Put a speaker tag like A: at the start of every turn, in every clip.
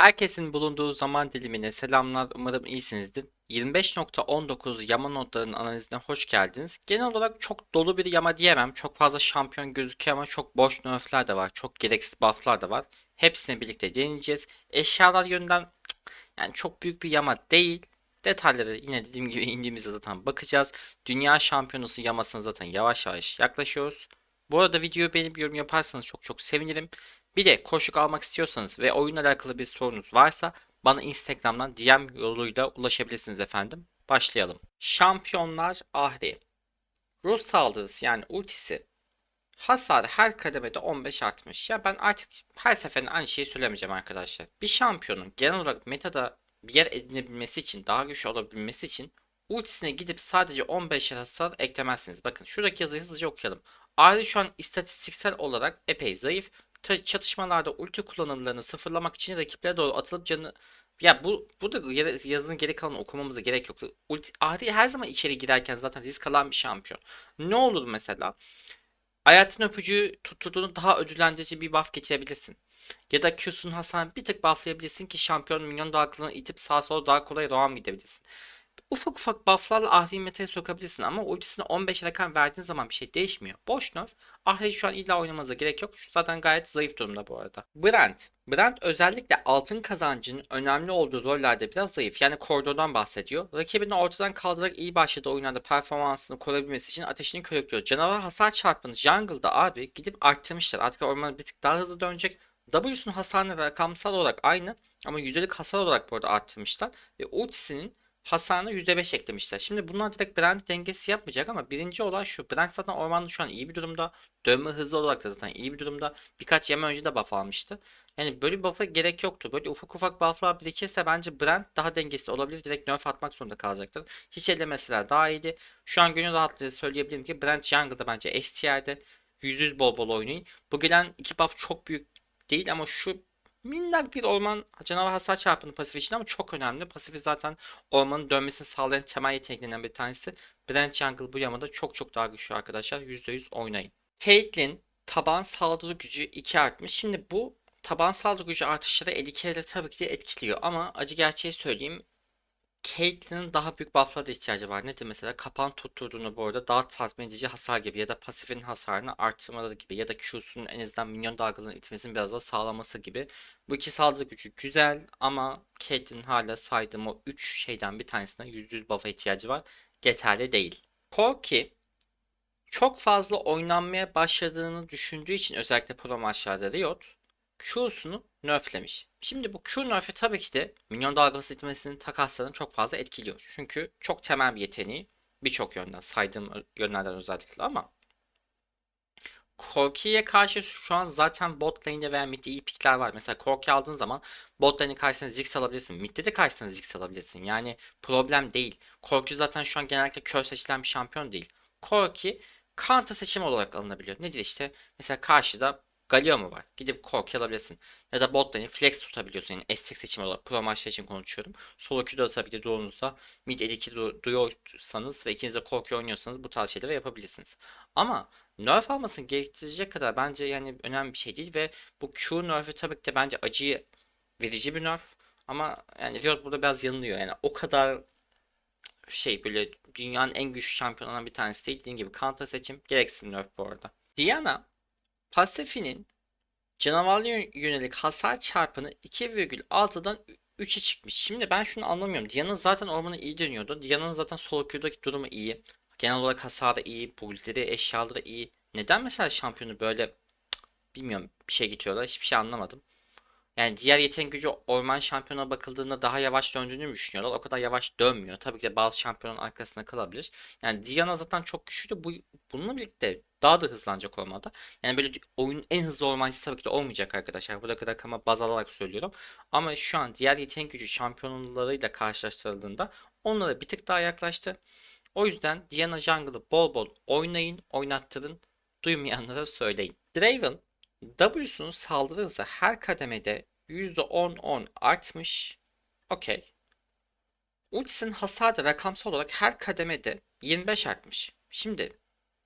A: Herkesin bulunduğu zaman dilimine selamlar. Umarım iyisinizdir. 25.19 yama notlarının analizine hoş geldiniz. Genel olarak çok dolu bir yama diyemem. Çok fazla şampiyon gözüküyor ama çok boş nerfler de var. Çok gereksiz bufflar da var. Hepsini birlikte deneyeceğiz. Eşyalar cık, yani çok büyük bir yama değil. Detayları yine dediğim gibi indiğimizde zaten bakacağız. Dünya şampiyonası yamasına zaten yavaş yavaş yaklaşıyoruz. Bu arada videoyu beğenip yorum yaparsanız çok çok sevinirim. Bir de koşuk almak istiyorsanız ve oyunla alakalı bir sorunuz varsa bana Instagram'dan DM yoluyla ulaşabilirsiniz efendim. Başlayalım. Şampiyonlar Ahri. Rus saldırısı yani ultisi hasar her kademede 15 artmış. Ya ben artık her seferinde aynı şeyi söylemeyeceğim arkadaşlar. Bir şampiyonun genel olarak metada bir yer edinebilmesi için, daha güçlü olabilmesi için ultisine gidip sadece 15 hasar eklemezsiniz. Bakın şuradaki yazıyı hızlıca okuyalım. Ahri şu an istatistiksel olarak epey zayıf çatışmalarda ulti kullanımlarını sıfırlamak için rakiplere doğru atılıp canı ya bu burada yazının geri kalanını okumamıza gerek yok. Ulti, Ahri her zaman içeri girerken zaten risk alan bir şampiyon. Ne olur mesela? Hayatın öpücüğü tutturduğunu daha ödüllendirici bir buff geçirebilirsin. Ya da Q'sun hasarını bir tık bufflayabilirsin ki şampiyon minyon dalgalarını itip sağa sola daha kolay roam gidebilirsin. Ufak ufak bufflarla Ahri'yi meta'ya sokabilirsin ama ultisine 15 rakam verdiğin zaman bir şey değişmiyor. Boş nerf. Ahri şu an illa oynamanıza gerek yok. Şu zaten gayet zayıf durumda bu arada. Brent. Brent özellikle altın kazancının önemli olduğu rollerde biraz zayıf. Yani koridordan bahsediyor. Rakibini ortadan kaldırarak iyi başladığı oyunlarda performansını koruyabilmesi için ateşini körüklüyor. Canavar hasar çarpını jungle'da abi gidip arttırmışlar. Artık orman bir tık daha hızlı dönecek. W'sun hasarını rakamsal olarak aynı ama yüzdelik hasar olarak bu arada arttırmışlar. Ve ultisinin hasarına %5 eklemişler. Şimdi bunlar direkt Brand dengesi yapmayacak ama birinci olay şu. Brand zaten ormanda şu an iyi bir durumda. Dönme hızı olarak da zaten iyi bir durumda. Birkaç yama önce de buff almıştı. Yani böyle bir buff'a gerek yoktu. Böyle ufak ufak buff'lar birikirse bence Brand daha dengesiz olabilir. Direkt nerf atmak zorunda kalacaktır. Hiç ellemeseler daha iyiydi. Şu an gönül rahatlığı söyleyebilirim ki Brand Jungle'da bence S tier'de. Yüz yüz bol bol oynayın. Bu gelen iki buff çok büyük değil ama şu minnak bir orman canavar hasar çarpını pasif için ama çok önemli. Pasifi zaten ormanın dönmesini sağlayan temel yeteneklerinden bir tanesi. Brand Jungle bu yamada çok çok daha güçlü arkadaşlar. %100 oynayın. Caitlyn taban saldırı gücü 2 artmış. Şimdi bu taban saldırı gücü artışları 52 ile tabii ki de etkiliyor. Ama acı gerçeği söyleyeyim. Caitlyn'in daha büyük buff'lara da ihtiyacı var. Nedir mesela? Kapan tutturduğunu bu arada daha tatmin edici hasar gibi ya da pasifin hasarını artırmaları gibi ya da Q'sunun en azından minyon dalgalarını itmesini biraz daha sağlaması gibi. Bu iki saldırı gücü güzel ama Caitlyn hala saydığım o 3 şeyden bir tanesine %100 buff'a ihtiyacı var. Yeterli değil. Corki çok fazla oynanmaya başladığını düşündüğü için özellikle pro maçlarda Riot Q'sunu nerflemiş. Şimdi bu Q nerfi tabii ki de minyon dalgası itmesinin takaslarını çok fazla etkiliyor. Çünkü çok temel bir yeteneği birçok yönden saydığım yönlerden özellikle ama Corki'ye karşı şu an zaten bot lane'de veya mid'de iyi pickler var. Mesela Corki aldığın zaman bot lane'in karşısına Ziggs alabilirsin. Mid'de de karşısına Ziggs alabilirsin. Yani problem değil. Corki zaten şu an genellikle kör seçilen bir şampiyon değil. Corki counter seçim olarak alınabiliyor. Nedir işte? Mesela karşıda Galio mu var? Gidip Corki alabilirsin. Ya da bot lane'i flex tutabiliyorsun. Yani estek seçim olarak pro maçlar için konuşuyorum. Solo queue'da tabii ki doğunuzda mid ediki duyuyorsanız ve ikiniz de Corki oynuyorsanız bu tarz şeyleri yapabilirsiniz. Ama nerf almasını gerektirecek kadar bence yani önemli bir şey değil ve bu Q nerf'i tabii ki de bence acı verici bir nerf. Ama yani Riot burada biraz yanılıyor. Yani o kadar şey böyle dünyanın en güçlü şampiyonlarından bir tanesi değil. Dediğim gibi counter seçim gereksiz nerf bu arada. Diana pasifinin canavarlı yönelik hasar çarpanı 2,6'dan 3'e çıkmış. Şimdi ben şunu anlamıyorum. Diana zaten ormana iyi dönüyordu. Diana'nın zaten solo queue'daki durumu iyi. Genel olarak hasarı iyi. Build'leri, eşyaları iyi. Neden mesela şampiyonu böyle cık, bilmiyorum bir şey getiriyorlar. Hiçbir şey anlamadım. Yani diğer yetenek gücü orman şampiyona bakıldığında daha yavaş döndüğünü mü düşünüyorlar? O kadar yavaş dönmüyor. Tabii ki de bazı şampiyonun arkasında kalabilir. Yani Diana zaten çok güçlü. Bu, bununla birlikte daha da hızlanacak olmadı. Yani böyle oyunun en hızlı ormancısı tabii ki de olmayacak arkadaşlar. Burada kadar kama baz alarak söylüyorum. Ama şu an diğer yetenek gücü şampiyonlarıyla karşılaştırıldığında onlara bir tık daha yaklaştı. O yüzden Diana Jungle'ı bol bol oynayın, oynattırın. Duymayanlara söyleyin. Draven W'sunun saldırı hızı her kademede %10-10 artmış. Okey. Ultisinin hasarı rakamsal olarak her kademede 25 artmış. Şimdi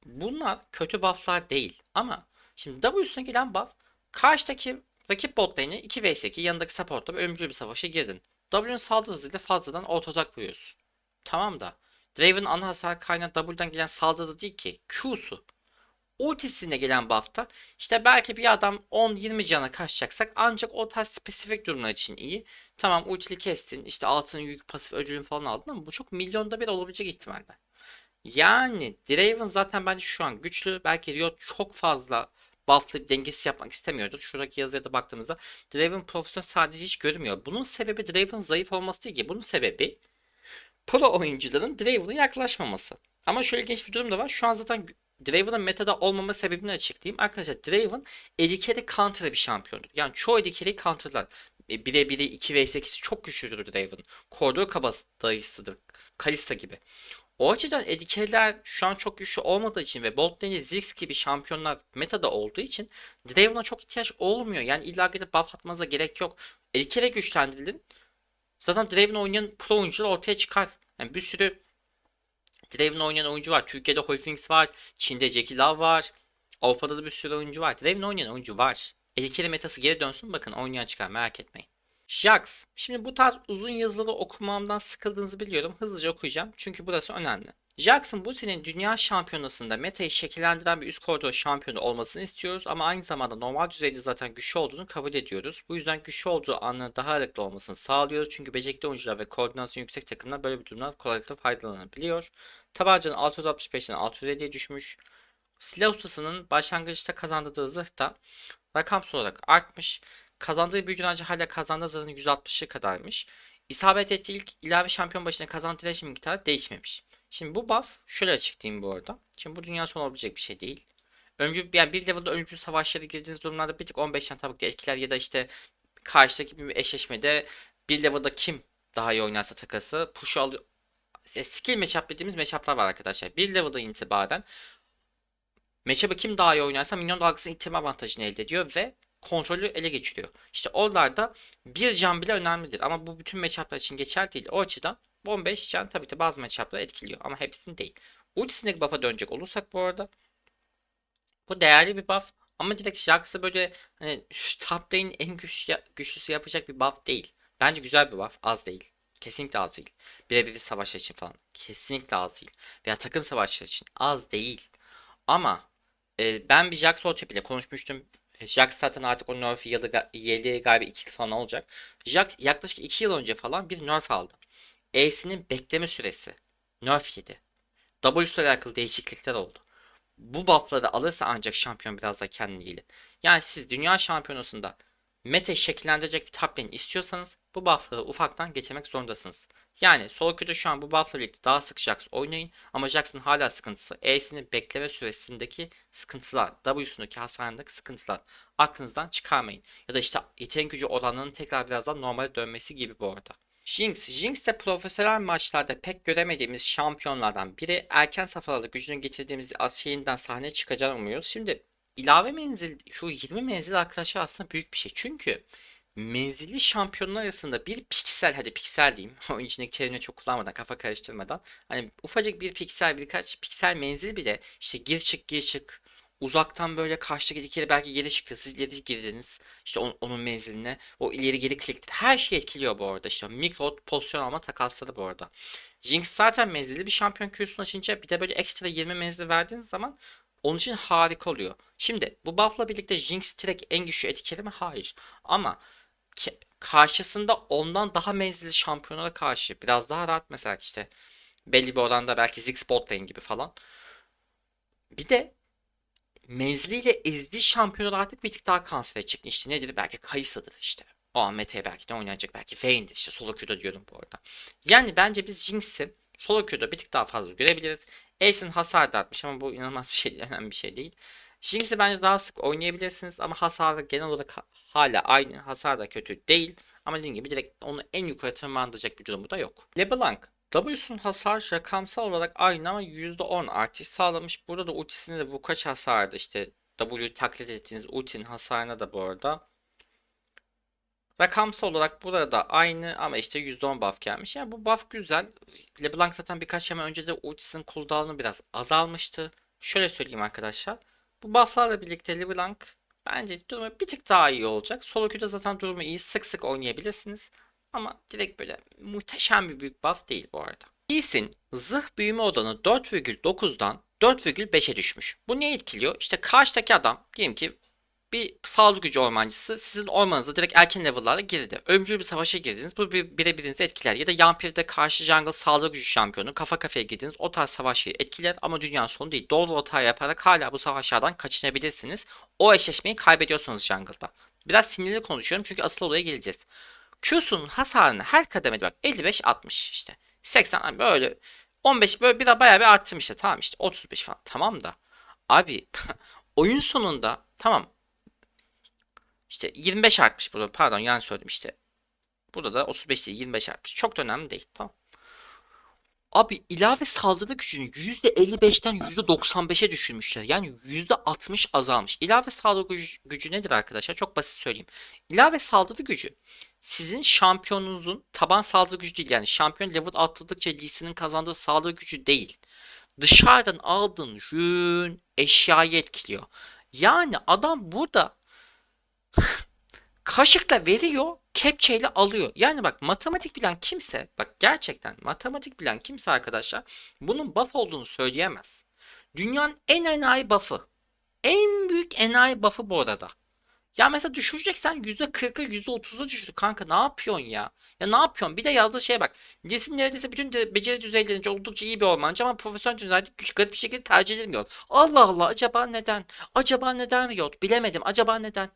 A: bunlar kötü bufflar değil ama şimdi W'suna gelen buff karşıdaki Rakip bot lane'e 2 vs 2 yanındaki supportla bir ölümcül bir savaşa girdin. W'nun saldırı hızıyla fazladan auto atak vuruyorsun. Tamam da Draven'ın ana hasar kaynağı W'dan gelen saldırı değil ki Q'su. Ultisine gelen buff'ta işte belki bir adam 10-20 cana kaçacaksak ancak o tarz spesifik durumlar için iyi. Tamam ultili kestin işte altın yük pasif ödülün falan aldın ama bu çok milyonda bir olabilecek ihtimaller. Yani Draven zaten bence şu an güçlü. Belki Riot çok fazla buff'lı dengesi yapmak istemiyordur. Şuradaki yazıya da baktığımızda Draven profesyonel sadece hiç görmüyor. Bunun sebebi Draven zayıf olması değil ki. Bunun sebebi pro oyuncuların Draven'a yaklaşmaması. Ama şöyle ilginç bir durum da var. Şu an zaten Draven'ın metada olmama sebebini açıklayayım. Arkadaşlar Draven edikeri counter bir şampiyondur. Yani çoğu edikeri counterlar. 1'e 1'i 2 vs 8'i çok güçlüdür Draven. Koridor kabadayısıdır. Kalista gibi. O açıdan edikeler şu an çok güçlü olmadığı için ve bot lane'de Ziggs gibi şampiyonlar metada olduğu için Draven'a çok ihtiyaç olmuyor. Yani illa gidip buff atmanıza gerek yok. Edikere güçlendirilin. Zaten Draven oynayan pro oyuncular ortaya çıkar. Yani bir sürü Draven oynayan oyuncu var. Türkiye'de Hoyfings var. Çin'de Jackie Love var. Avrupa'da da bir sürü oyuncu var. Draven oynayan oyuncu var. Edikere metası geri dönsün bakın oynayan çıkar merak etmeyin. Jax. Şimdi bu tarz uzun yazıları okumamdan sıkıldığınızı biliyorum. Hızlıca okuyacağım çünkü burası önemli. Jax'ın bu senin dünya şampiyonasında metayı şekillendiren bir üst koridor şampiyonu olmasını istiyoruz ama aynı zamanda normal düzeyde zaten güçlü olduğunu kabul ediyoruz. Bu yüzden güçlü olduğu anı daha aralıklı olmasını sağlıyoruz çünkü becerikli oyuncular ve koordinasyon yüksek takımlar böyle bir durumdan kolaylıkla faydalanabiliyor. Tabancanın 665'den 650'ye düşmüş. Silah ustasının başlangıçta kazandığı zırh da rakamsal olarak artmış. Kazandığı büyük ancak hala kazandığı zarının %60'ı kadarmış. İsabet ettiği ilk ilave şampiyon başına kazandığı direnç miktarı değişmemiş. Şimdi bu buff şöyle açıklayayım bu arada. Şimdi bu dünya sonu olabilecek bir şey değil. Öncü, yani bir level'da ölümcül savaşlara girdiğiniz durumlarda bir tık 15 tane ki etkiler ya da işte karşıdaki bir eşleşmede bir level'da kim daha iyi oynarsa takası push'u alıyor. Skill matchup dediğimiz matchup'lar var arkadaşlar. Bir level'da itibaren matchup'ı kim daha iyi oynarsa minyon dalgasının itirme avantajını elde ediyor ve kontrolü ele geçiriyor. İşte oralarda bir can bile önemlidir. Ama bu bütün matchup'lar için geçerli değil. O açıdan 15 can tabii ki bazı matchup'ları etkiliyor ama hepsini değil. Ultisindeki buff'a dönecek olursak bu arada bu değerli bir buff ama direkt Jax'a böyle hani şu top lane'in en güçlü, güçlüsü yapacak bir buff değil. Bence güzel bir buff. Az değil. Kesinlikle az değil. Birebir savaşlar için falan. Kesinlikle az değil. Veya takım savaşları için az değil. Ama e, ben bir Jax Ulti bile konuşmuştum. Jax zaten artık o nerf yılı, yılı galiba 2 falan olacak. Jax yaklaşık 2 yıl önce falan bir nerf aldı. E'sinin bekleme süresi nerf yedi. W'su alakalı değişiklikler oldu. Bu buff'ları alırsa ancak şampiyon biraz da kendini gelir. Yani siz dünya şampiyonasında meta şekillendirecek bir top istiyorsanız bu buff'ları ufaktan geçirmek zorundasınız. Yani solo queue'da şu an bu buff'la birlikte daha sık Jax oynayın ama Jax'ın hala sıkıntısı E'sinin bekleme süresindeki sıkıntılar, W'sundaki hasarındaki sıkıntılar aklınızdan çıkarmayın. Ya da işte yetenek gücü oranının tekrar birazdan normale dönmesi gibi bu arada. Jinx. Jinx de profesyonel maçlarda pek göremediğimiz şampiyonlardan biri. Erken safhalarda gücünü getirdiğimiz şeyinden sahneye çıkacağını umuyoruz. Şimdi ilave menzil, şu 20 menzil arkadaşlar aslında büyük bir şey. Çünkü menzilli şampiyonlar arasında bir piksel hadi piksel diyeyim oyun içindeki terimleri çok kullanmadan kafa karıştırmadan hani ufacık bir piksel birkaç piksel menzil bile işte gir çık gir çık uzaktan böyle karşıdaki dikeri belki geri çıktı siz ileri girdiniz işte on, onun menziline o ileri geri klikti her şey etkiliyor bu arada işte mikro pozisyon alma takasları bu arada Jinx zaten menzilli bir şampiyon Q'sunu açınca bir de böyle ekstra 20 menzil verdiğiniz zaman onun için harika oluyor. Şimdi bu buff'la birlikte Jinx direkt en güçlü etkili mi? Hayır. Ama karşısında ondan daha menzilli şampiyonlara karşı biraz daha rahat mesela işte belli bir oranda belki Ziggs bot lane gibi falan. Bir de menziliyle ezdiği şampiyonlar artık bir tık daha kanser edecek. İşte nedir? Belki Kayısa'dır işte. O an Mete'ye belki de oynayacak. Belki Vayne'dir işte. Solo queue'da diyorum bu arada. Yani bence biz Jinx'i solo bir tık daha fazla görebiliriz. Ace'in hasar da artmış ama bu inanılmaz bir şey. Önemli bir şey değil. Jinx'i bence daha sık oynayabilirsiniz ama hasarı genel olarak hala aynı. Hasar da kötü değil. Ama dediğim gibi direkt onu en yukarı tırmandıracak bir durumu da yok. LeBlanc W'sun hasar rakamsal olarak aynı ama %10 artış sağlamış. Burada da ultisinde de bu kaç hasardı işte W taklit ettiğiniz ultinin hasarına da bu arada. Rakamsal olarak burada da aynı ama işte %10 buff gelmiş. Yani bu buff güzel. LeBlanc zaten birkaç hemen önce de ultisinin cooldown'u biraz azalmıştı. Şöyle söyleyeyim arkadaşlar. Bu bufflarla birlikte LeBlanc Bence durumu bir tık daha iyi olacak. Solo queue'da zaten durumu iyi. Sık sık oynayabilirsiniz. Ama direkt böyle muhteşem bir büyük buff değil bu arada. Lee Sin zırh büyüme oranı 4,9'dan 4,5'e düşmüş. Bu ne etkiliyor? İşte karşıdaki adam diyelim ki bir sağlık gücü ormancısı sizin ormanınıza direkt erken level'larla girdi. Ölümcül bir savaşa girdiniz. Bu bir, birebirinizi etkiler. Ya da Yampir'de karşı jungle sağlık gücü şampiyonu kafa kafaya girdiniz. O tarz savaşları etkiler ama dünyanın sonu değil. Doğru hata yaparak hala bu savaşlardan kaçınabilirsiniz. O eşleşmeyi kaybediyorsanız jungle'da. Biraz sinirli konuşuyorum çünkü asıl olaya geleceğiz. Q'sunun hasarını her kademede bak 55-60 işte. 80 böyle 15 böyle bir daha bayağı bir arttım işte tamam işte 35 falan tamam da abi oyun sonunda tamam işte 25 artmış burada pardon yanlış söyledim işte burada da 35 değil 25 artmış çok da önemli değil tamam. Abi ilave saldırı gücünü %55'ten %95'e düşürmüşler. Yani %60 azalmış. İlave saldırı gücü, gücü nedir arkadaşlar? Çok basit söyleyeyim. İlave saldırı gücü sizin şampiyonunuzun taban saldırı gücü değil. Yani şampiyon level atladıkça Lee'sinin kazandığı saldırı gücü değil. Dışarıdan aldığın rün eşyayı etkiliyor. Yani adam burada kaşıkla veriyor, kepçeyle alıyor. Yani bak matematik bilen kimse, bak gerçekten matematik bilen kimse arkadaşlar bunun buff olduğunu söyleyemez. Dünyanın en enayi buff'ı. En büyük enayi buff'ı bu arada. Ya mesela düşüreceksen %40'a %30'a düşürdü kanka ne yapıyorsun ya? Ya ne yapıyorsun? Bir de yazdığı şeye bak. Jesse'nin neredeyse bütün de beceri düzeylerince oldukça iyi bir ormancı ama profesyonel düzeyde güç garip bir şekilde tercih edilmiyor. Allah Allah acaba neden? Acaba neden Riot? Bilemedim. Acaba neden?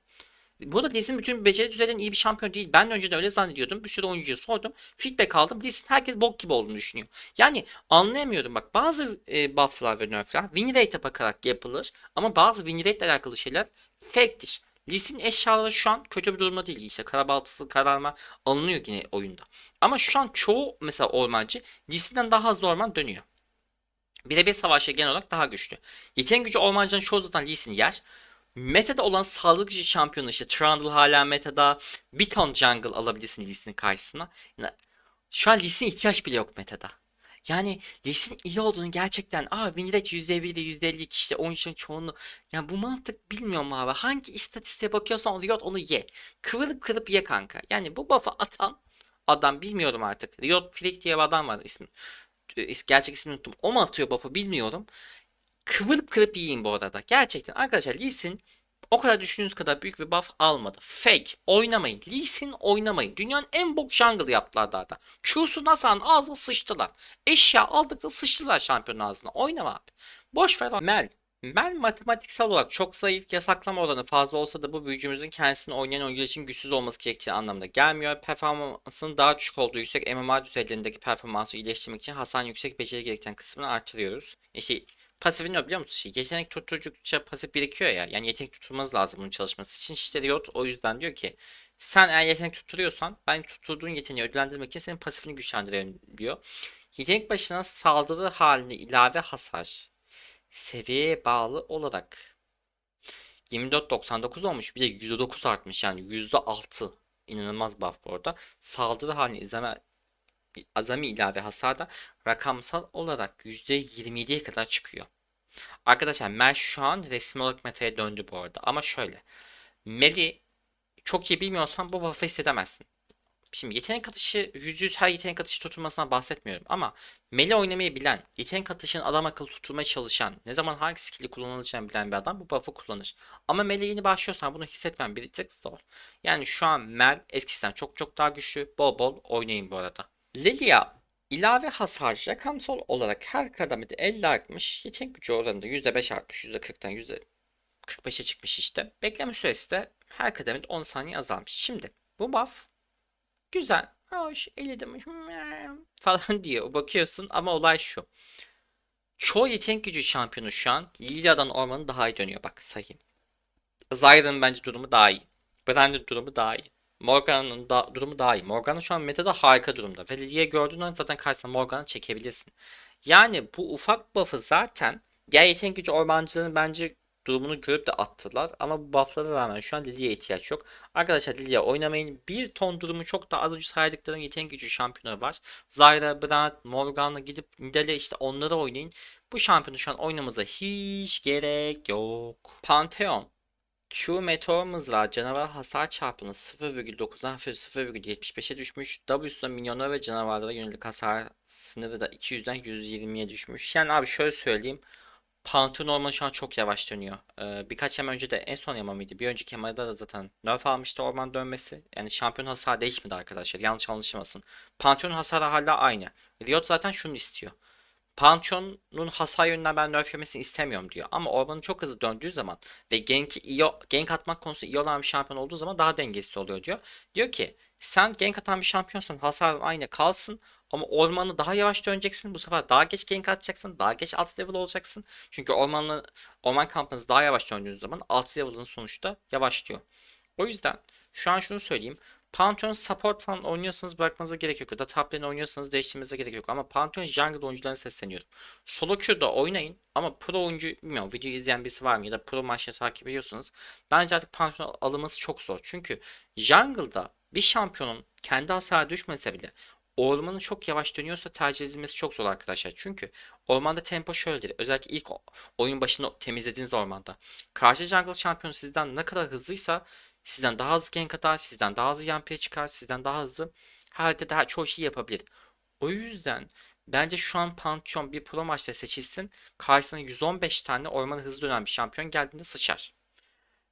A: Bu arada Lee'sin bütün beceri düzeylerinin iyi bir şampiyon değil. Ben de önceden öyle zannediyordum. Bir sürü oyuncuya sordum. Feedback aldım. Lee'sin herkes bok gibi olduğunu düşünüyor. Yani anlayamıyorum bak bazı e, bufflar ve nerfler win rate'e bakarak yapılır. Ama bazı win rate ile alakalı şeyler fake'tir. Lee'sin eşyaları şu an kötü bir durumda değil. İşte karabaltısı kararma alınıyor yine oyunda. Ama şu an çoğu mesela ormancı Lee'sinden daha hızlı orman dönüyor. Birebir savaşta genel olarak daha güçlü. Yetenek gücü ormancının çoğu zaten Lee Sin yer. Meta'da olan sağlık gücü şampiyonu işte Trundle hala meta'da bir ton jungle alabilirsin Lee Sin'in karşısına. Yani şu an Lee Sin'e ihtiyaç bile yok meta'da. Yani Lee Sin iyi olduğunu gerçekten aa win rate %1 ile %52 işte oyuncuların çoğunluğu. Yani bu mantık bilmiyorum abi. Hangi istatistiğe bakıyorsan Riot onu ye. Kıvırıp kırıp ye kanka. Yani bu buff'ı atan adam bilmiyorum artık. Riot Freak diye bir adam var ismi. Gerçek ismini unuttum. O mu atıyor buff'ı bilmiyorum kıvırıp kırıp yiyin bu arada. Gerçekten arkadaşlar Lee Sin o kadar düşündüğünüz kadar büyük bir buff almadı. Fake. Oynamayın. Lee Sin oynamayın. Dünyanın en bok jungle yaptılar daha da. Q'su Nasa'nın ağzına sıçtılar. Eşya aldıkça sıçtılar şampiyon ağzına. Oynama abi. Boş ver. Mel. Mel matematiksel olarak çok zayıf, yasaklama oranı fazla olsa da bu büyücümüzün kendisini oynayan oyuncular için güçsüz olması gerektiği anlamda gelmiyor. Performansının daha düşük olduğu yüksek MMA düzeylerindeki performansı iyileştirmek için Hasan yüksek beceri gerektiren kısmını artırıyoruz. İşte pasifin ne biliyor musun? Şey, yetenek tutturdukça pasif birikiyor ya. Yani yetenek tutulması lazım bunun çalışması için. İşte Riot o yüzden diyor ki sen eğer yetenek tutturuyorsan ben tutturduğun yeteneği ödüllendirmek için senin pasifini güçlendiriyorum diyor. Yetenek başına saldırı halinde ilave hasar seviyeye bağlı olarak 24.99 olmuş. Bir de %9 artmış yani %6. İnanılmaz buff bu arada. Saldırı halinde izleme azami ilave hasarda rakamsal olarak %27'ye kadar çıkıyor. Arkadaşlar Mel şu an resmi olarak meta'ya döndü bu arada. Ama şöyle. Mel'i çok iyi bilmiyorsan bu buff'ı hissedemezsin. Şimdi yetenek atışı %100 her yetenek atışı tutulmasına bahsetmiyorum ama Meli oynamayı bilen, yetenek atışını adam akıllı tutulmaya çalışan, ne zaman hangi skill'i kullanılacağını bilen bir adam bu buff'ı kullanır. Ama Meli yeni başlıyorsan bunu hissetmen bir tık zor. Yani şu an Mel eskisinden çok çok daha güçlü. Bol bol oynayın bu arada. Lilia ilave hasar rakamsal olarak her kademede 50 artmış. Yetenek gücü oranında %5 artmış. %40'tan %45'e çıkmış işte. Bekleme süresi de her kademede 10 saniye azalmış. Şimdi bu buff güzel. Hoş eledim falan diyor. Bakıyorsun ama olay şu. Çoğu yetenek gücü şampiyonu şu an Lilia'dan ormanı daha iyi dönüyor. Bak sayayım. Zyra'nın bence durumu daha iyi. Brand'in durumu daha iyi. Morgan'ın da, durumu daha iyi. Morgan şu an meta'da harika durumda. Ve Lilia gördüğün an zaten karşısına Morgan'ı çekebilirsin. Yani bu ufak buff'ı zaten diğer yetenek gücü ormancıların bence durumunu görüp de attılar. Ama bu buff'lara rağmen şu an Lilia'ya ihtiyaç yok. Arkadaşlar Lilia oynamayın. Bir ton durumu çok daha az önce saydıklarım yetenek gücü şampiyonu var. Zyra, Brand, Morgan'la gidip Nidalee işte onları oynayın. Bu şampiyonu şu an oynamamıza hiç gerek yok. Pantheon Q meteor mızrağı canavar hasar çarpımı 0,9'dan hafif 0,75'e düşmüş. W'sunda minyonlara ve canavarlara yönelik hasar sınırı da 200'den 120'ye düşmüş. Yani abi şöyle söyleyeyim. Pantheon ormanı şu an çok yavaş dönüyor. Ee, birkaç yama önce de en son yama mıydı? Bir önceki yamada da zaten nerf almıştı orman dönmesi. Yani şampiyon hasarı değişmedi arkadaşlar. Yanlış anlaşılmasın. Pantheon hasarı hala aynı. Riot zaten şunu istiyor. Pantheon'un hasar yönünden ben nerf yemesini istemiyorum diyor. Ama ormanı çok hızlı döndüğü zaman ve gank, iyi, gank atmak konusunda iyi olan bir şampiyon olduğu zaman daha dengesiz oluyor diyor. Diyor ki sen gank atan bir şampiyonsan hasarın aynı kalsın ama ormanı daha yavaş döneceksin. Bu sefer daha geç gank atacaksın. Daha geç alt level olacaksın. Çünkü ormanlı, orman kampınız daha yavaş döndüğünüz zaman alt level'ın sonuçta yavaşlıyor. O yüzden şu an şunu söyleyeyim. Pantheon support falan oynuyorsanız bırakmanıza gerek yok. Ya da oynuyorsanız değiştirmenize gerek yok. Ama Pantheon jungle oyuncularına sesleniyorum. Solo queue'da oynayın ama pro oyuncu bilmiyorum videoyu izleyen birisi var mı ya da pro maçları takip ediyorsanız bence artık Pantheon alınması çok zor. Çünkü jungle'da bir şampiyonun kendi hasarı düşmese bile ormanın çok yavaş dönüyorsa tercih edilmesi çok zor arkadaşlar. Çünkü ormanda tempo şöyledir. Özellikle ilk oyun başında temizlediğiniz ormanda. Karşı jungle şampiyonu sizden ne kadar hızlıysa Sizden daha hızlı gank atar, sizden daha hızlı yampire çıkar, sizden daha hızlı haritada daha çoğu şey yapabilir. O yüzden bence şu an Pantheon bir pro maçta seçilsin. Karşısına 115 tane ormanı hızlı dönen bir şampiyon geldiğinde sıçar.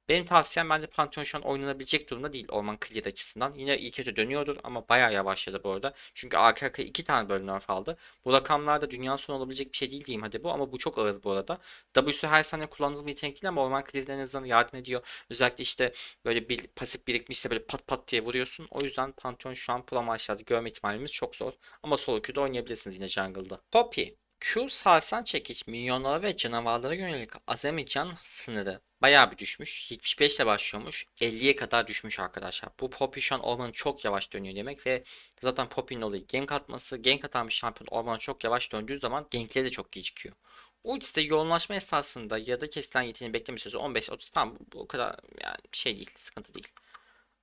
A: Benim tavsiyem bence Pantheon şu an oynanabilecek durumda değil orman clear açısından. Yine iyi kötü dönüyordur ama bayağı yavaşladı bu arada. Çünkü arkaya iki tane böyle nerf aldı. Bu rakamlarda dünya sonu olabilecek bir şey değil diyeyim hadi bu ama bu çok ağır bu arada. W'su her saniye kullandığınız bir yetenek değil ama orman clear'de en azından yardım ediyor. Özellikle işte böyle bir pasif birikmişse böyle pat pat diye vuruyorsun. O yüzden Pantheon şu an pro maçlarda görme ihtimalimiz çok zor. Ama solo queue'da oynayabilirsiniz yine jungle'da. Poppy. Q sarsan çekiç milyonlara ve canavarlara yönelik azami can sınırı bayağı bir düşmüş. 75 ile başlıyormuş. 50'ye kadar düşmüş arkadaşlar. Bu Poppy şu an ormanı çok yavaş dönüyor demek ve zaten Poppy'nin olayı gank atması. Gank atan bir şampiyon ormanı çok yavaş döndüğü zaman gankleri de çok gecikiyor. Ultisi de yoğunlaşma esnasında ya da kesilen yeteneği bekleme süresi 15-30 tam bu kadar yani şey değil sıkıntı değil.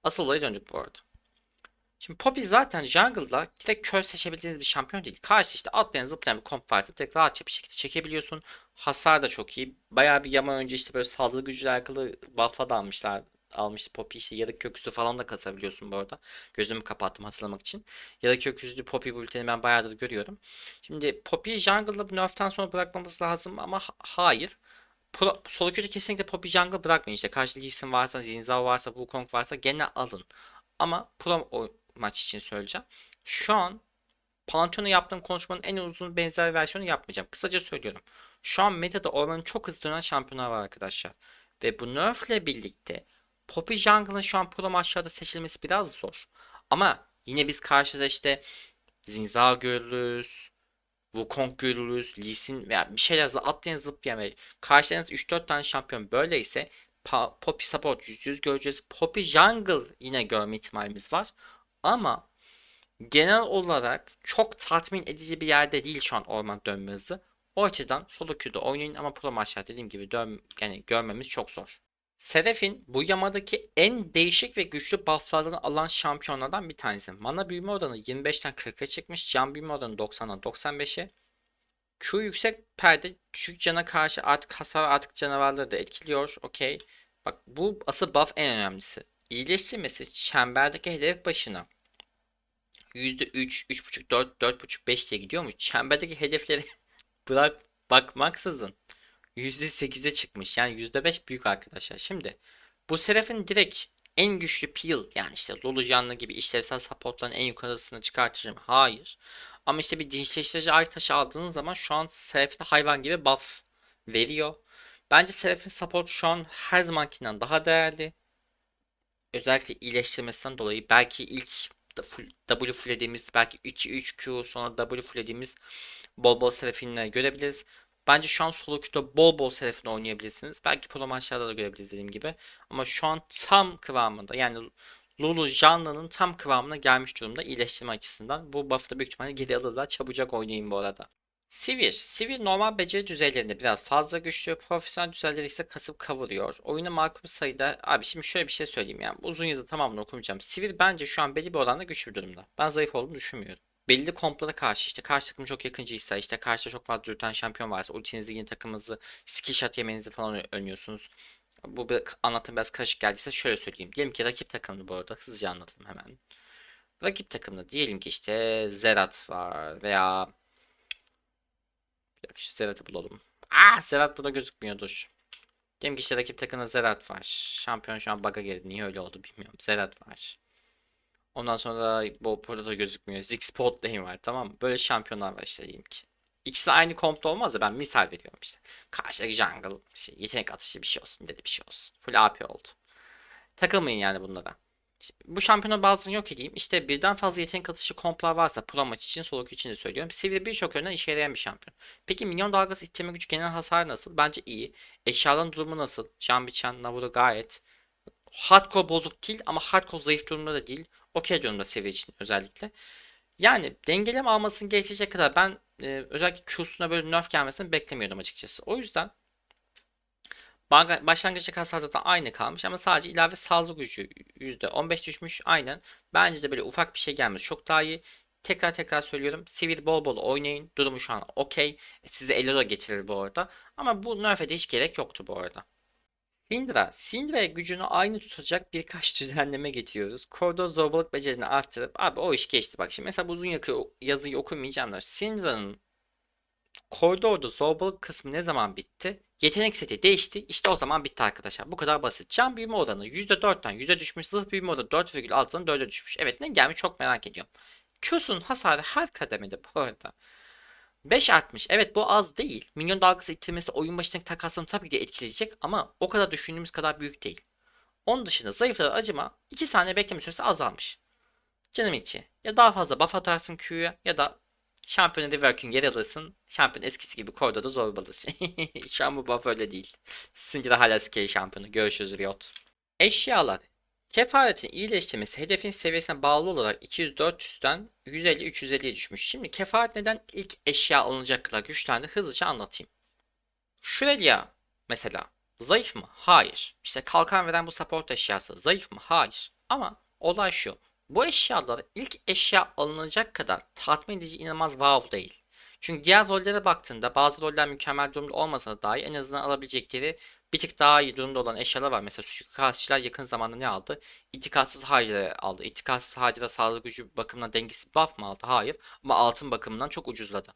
A: Asıl olaya döndük bu arada. Şimdi Poppy zaten jungle'da direkt kör seçebildiğiniz bir şampiyon değil. Karşı işte atlayan zıplayan bir komp varsa direkt rahatça bir şekilde çekebiliyorsun. Hasar da çok iyi. Bayağı bir yama önce işte böyle saldırı gücüyle alakalı buff'la da almışlar. Almış Poppy işte yarık köküstü falan da kasabiliyorsun bu arada. Gözümü kapattım hatırlamak için. Yarık köküstü Poppy bulletini ben bayağıdır görüyorum. Şimdi Poppy jungle'da bu nerf'ten sonra bırakmamız lazım ama ha- hayır. Pro, solo queue'da kesinlikle Poppy jungle bırakmayın işte. Karşı Lee Sin varsa, Zinzao varsa, Wukong varsa gene alın. Ama pro maç için söyleyeceğim. Şu an Pantheon'a yaptığım konuşmanın en uzun benzer versiyonu yapmayacağım. Kısaca söylüyorum. Şu an metada ormanın çok hızlı dönen şampiyonlar var arkadaşlar. Ve bu nerf ile birlikte Poppy Jungle'ın şu an pro maçlarda seçilmesi biraz zor. Ama yine biz karşıda işte Zinzao görürüz. Wukong görürüz. Lee Sin veya bir şeyler atlayan zıplayan karşılarınız 3-4 tane şampiyon böyleyse Pa- Poppy Support %100 göreceğiz. Poppy Jungle yine görme ihtimalimiz var. Ama genel olarak çok tatmin edici bir yerde değil şu an orman dönme. O açıdan solo queue'da oynayın ama pro maçlar dediğim gibi dön yani görmemiz çok zor. Seraph'in bu yamadaki en değişik ve güçlü bufflarını alan şampiyonlardan bir tanesi. Mana büyüme oranı 25'ten 40'a çıkmış. Can büyüme oranı 90'dan 95'e. Q yüksek perde düşük cana karşı artık hasar artık canavarları da etkiliyor. Okey. Bak bu asıl buff en önemlisi. İyileştirmesi çemberdeki hedef başına %3, 3.5, 4, 4.5, 5 diye gidiyormuş. Çemberdeki hedefleri bırak bakmaksızın %8'e çıkmış. Yani %5 büyük arkadaşlar. Şimdi bu Seraph'in direkt en güçlü peel yani işte Lulu Canlı gibi işlevsel supportların en yukarısını çıkartırım. Hayır. Ama işte bir dinçleştirici ay taşı aldığınız zaman şu an Seraph'e hayvan gibi buff veriyor. Bence Seraph'in support şu an her zamankinden daha değerli. Özellikle iyileştirmesinden dolayı belki ilk W fullediğimiz belki 2-3Q sonra W fullediğimiz bol bol Seraphine görebiliriz. Bence şu an solo queue'da bol bol Seraphine oynayabilirsiniz. Belki pro maçlarda da görebiliriz dediğim gibi. Ama şu an tam kıvamında yani Lulu Janla'nın tam kıvamına gelmiş durumda iyileştirme açısından. Bu buff'ı da büyük ihtimalle geri alırlar. Çabucak oynayın bu arada. Sivir. Sivir normal beceri düzeylerinde biraz fazla güçlü. Profesyonel düzeyleri ise kasıp kavuruyor. Oyuna makul sayıda... Abi şimdi şöyle bir şey söyleyeyim yani. Uzun yazı tamamını okumayacağım. Sivir bence şu an belli bir oranda güçlü durumda. Ben zayıf olduğunu düşünmüyorum. Belli komplara karşı işte karşı takım çok yakıncıysa işte karşıda çok fazla dürten şampiyon varsa ultinizde yine takımınızı skill shot yemenizi falan önlüyorsunuz. Bu bir anlatım biraz karışık geldiyse şöyle söyleyeyim. Diyelim ki rakip takımda bu arada hızlıca anlatalım hemen. Rakip takımda diyelim ki işte Zerat var veya dakika şu Zerat'ı bulalım. Ah Zerat burada gözükmüyordur. Diyelim ki işte rakip takımda Zerat var. Şampiyon şu an bug'a girdi. Niye öyle oldu bilmiyorum. Zerat var. Ondan sonra bu burada da gözükmüyor. Ziggs Lane var tamam mı? Böyle şampiyonlar var işte diyelim ki. İkisi aynı kompta olmaz da ben misal veriyorum işte. Karşıdaki jungle şey, yetenek atışı bir şey olsun dedi bir şey olsun. Full AP oldu. Takılmayın yani bunlara. Bu şampiyonu bazılarını yok edeyim. İşte birden fazla yetenek atışı komplar varsa pro maç için solo için de söylüyorum. Sivri birçok yönden işe yarayan bir şampiyon. Peki minyon dalgası ittirme gücü genel hasar nasıl? Bence iyi. Eşyaların durumu nasıl? Can biçen, Navuru gayet. Hardcore bozuk değil ama hardcore zayıf durumda da değil. Okey durumda seviye için özellikle. Yani dengeleme almasını geçecek kadar ben e, özellikle Q'suna böyle nerf gelmesini beklemiyordum açıkçası. O yüzden başlangıçtaki hasar zaten aynı kalmış ama sadece ilave saldırı gücü %15 düşmüş aynen. Bence de böyle ufak bir şey gelmiş. Çok daha iyi. Tekrar tekrar söylüyorum. Sivir bol bol oynayın. Durumu şu an okey. E, Size Elo da getirir bu arada. Ama bu nerf'e de hiç gerek yoktu bu arada. Syndra. Syndra gücünü aynı tutacak birkaç düzenleme getiriyoruz. Koridor zorbalık becerini arttırıp abi o iş geçti bak şimdi. Mesela bu uzun yazıyı okumayacağım da Syndra'nın koridorda zorbalık kısmı ne zaman bitti? Yetenek seti değişti. İşte o zaman bitti arkadaşlar. Bu kadar basit. Can büyüme oranı %4'ten %'e düşmüş. Zırh büyüme oranı 4,6'dan 4'e düşmüş. Evet ne gelmiş çok merak ediyorum. Q'sun hasarı her kademede bu arada. 5 artmış. Evet bu az değil. Minyon dalgası ittirmesi oyun başındaki takasını tabii ki etkileyecek ama o kadar düşündüğümüz kadar büyük değil. Onun dışında zayıflara acıma 2 saniye bekleme süresi azalmış. Canım içi. Ya daha fazla buff atarsın Q'ya ya da şampiyonu reworking geri alırsın. Şampiyon eskisi gibi koridorda zorbalır. Şu an bu buff öyle değil. Sizinki de hala scale şampiyonu. Görüşürüz Riot. Eşyalar. Kefaretin iyileştirmesi hedefin seviyesine bağlı olarak 200-400'den 150-350'ye düşmüş. Şimdi kefaret neden ilk eşya alınacak kadar güçlendi hızlıca anlatayım. Şuraya mesela zayıf mı? Hayır. İşte kalkan veren bu support eşyası zayıf mı? Hayır. Ama olay şu. Bu eşyalar ilk eşya alınacak kadar tatmin edici inanılmaz wow değil. Çünkü diğer rollere baktığında bazı roller mükemmel durumda olmasa da dahi en azından alabilecekleri bir tık daha iyi durumda olan eşyalar var. Mesela suikastçılar yakın zamanda ne aldı? İtikatsız Hydra aldı. İtikatsız Hydra sağlık gücü bakımından dengesiz buff mı aldı? Hayır. Ama altın bakımından çok ucuzladı.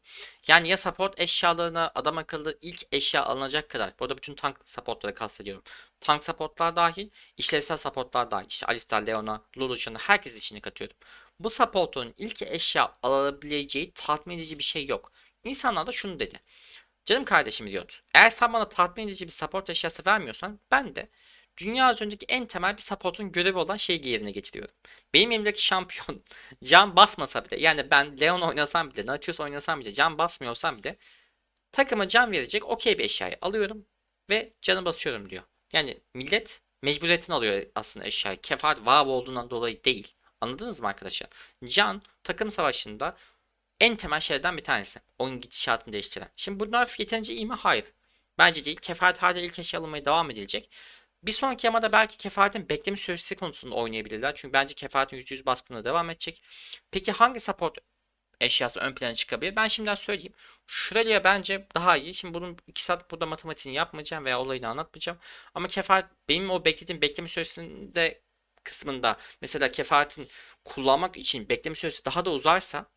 A: Yani ya support eşyalarına adam akıllı ilk eşya alınacak kadar. Burada bütün tank supportları kastediyorum. Tank supportlar dahil, işlevsel supportlar dahil. İşte Alistar, Leona, Lulu, Jan'ı herkes içine katıyorum. Bu supportun ilk eşya alabileceği tatmin edici bir şey yok. İnsanlar da şunu dedi. Canım kardeşim Riot. Eğer sen bana tatmin edici bir support eşyası vermiyorsan ben de dünya üzerindeki en temel bir supportun görevi olan şeyi yerine getiriyorum. Benim elimdeki şampiyon can basmasa bile yani ben Leon oynasam bile Nautilus oynasam bile can basmıyorsam bile takıma can verecek okey bir eşyayı alıyorum ve canı basıyorum diyor. Yani millet mecburiyetten alıyor aslında eşyayı. Kefaret vav olduğundan dolayı değil. Anladınız mı arkadaşlar? Can takım savaşında en temel şeylerden bir tanesi. Oyun gidişatını değiştiren. Şimdi bu nerf yeterince iyi mi? Hayır. Bence değil. Kefaret hala ilk eşya alınmaya devam edilecek. Bir sonraki yamada belki kefaretin bekleme süresi konusunda oynayabilirler. Çünkü bence kefaretin %100 baskına devam edecek. Peki hangi support eşyası ön plana çıkabilir? Ben şimdiden söyleyeyim. Şuraya bence daha iyi. Şimdi bunun 2 saat burada matematiğini yapmayacağım veya olayını anlatmayacağım. Ama kefaret benim o beklediğim bekleme süresinde kısmında mesela kefaretin kullanmak için bekleme süresi daha da uzarsa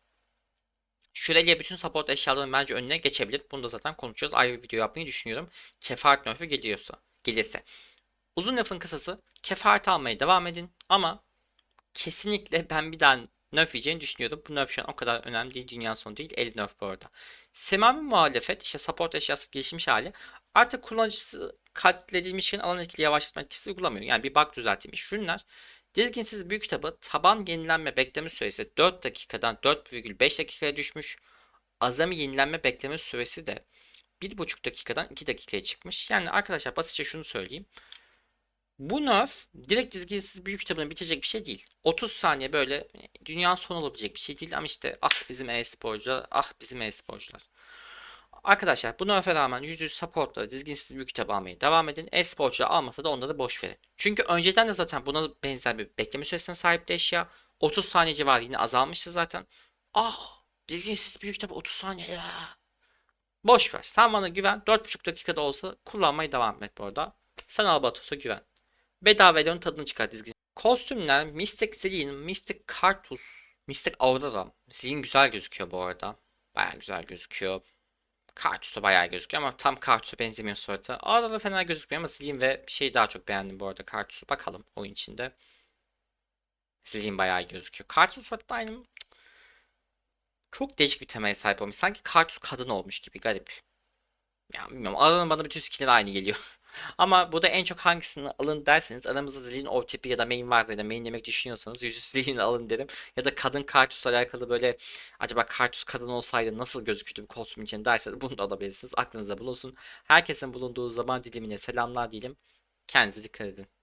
A: Şuraya bütün support eşyaların bence önüne geçebilir. Bunu da zaten konuşacağız. Ayrı bir video yapmayı düşünüyorum. Kefaret nerf'ü geliyorsa, gelirse. Uzun lafın kısası kefaret almaya devam edin ama kesinlikle ben bir daha nerf yiyeceğini düşünüyorum. Bu nerf şu an o kadar önemli değil. Dünya sonu değil. El nerf bu arada. Semami muhalefet işte support eşyası gelişmiş hali artık kullanıcısı katledilmişken alan etkili yavaşlatma etkisi uygulamıyor. Yani bir bug düzeltilmiş. Ürünler Dizginsiz büyük kitabı taban yenilenme bekleme süresi 4 dakikadan 4,5 dakikaya düşmüş. Azami yenilenme bekleme süresi de 1,5 dakikadan 2 dakikaya çıkmış. Yani arkadaşlar basitçe şunu söyleyeyim. Bu nerf direkt dizginsiz büyük kitabını bitecek bir şey değil. 30 saniye böyle dünyanın sonu olabilecek bir şey değil ama işte ah bizim e-sporcular, ah bizim e-sporcular. Arkadaşlar bu nerf'e rağmen %100 supportları dizginsiz büyük kitap almaya devam edin. E-sporcular almasa da onları boş verin. Çünkü önceden de zaten buna benzer bir bekleme süresine sahipti eşya. 30 saniye civarı yine azalmıştı zaten. Ah dizginsiz büyük kitap 30 saniye ya. Boş ver. Sen bana güven. 4,5 dakikada olsa kullanmaya devam et bu arada. Sen Albatos'a güven. Bedava videonun tadını çıkar dizgin. Kostümler Mystic Zillion, Mystic Kartus, Mystic Aurora. Zillion güzel gözüküyor bu arada. Baya güzel gözüküyor. Kartus da bayağı gözüküyor ama tam Kartus'a benzemiyor suratı. Aurora fena gözükmüyor ama Zillion ve şeyi daha çok beğendim bu arada Kartus'u. Bakalım oyun içinde. Zillion bayağı iyi gözüküyor. Kartus suratı da aynı? Çok değişik bir temaya sahip olmuş. Sanki Kartus kadın olmuş gibi garip. Ya bilmiyorum. Aurora'nın bana bütün skill'leri aynı geliyor. Ama burada en çok hangisini alın derseniz aramızda Zillion o tipi ya da main varsa ya da mainlemek düşünüyorsanız yüzü Zillion alın derim. Ya da kadın Kartus'la alakalı böyle acaba Kartus kadın olsaydı nasıl gözükürdü bu kostüm için derseniz bunu da alabilirsiniz. Aklınızda bulunsun. Herkesin bulunduğu zaman dilimine selamlar diyelim. Kendinize dikkat edin.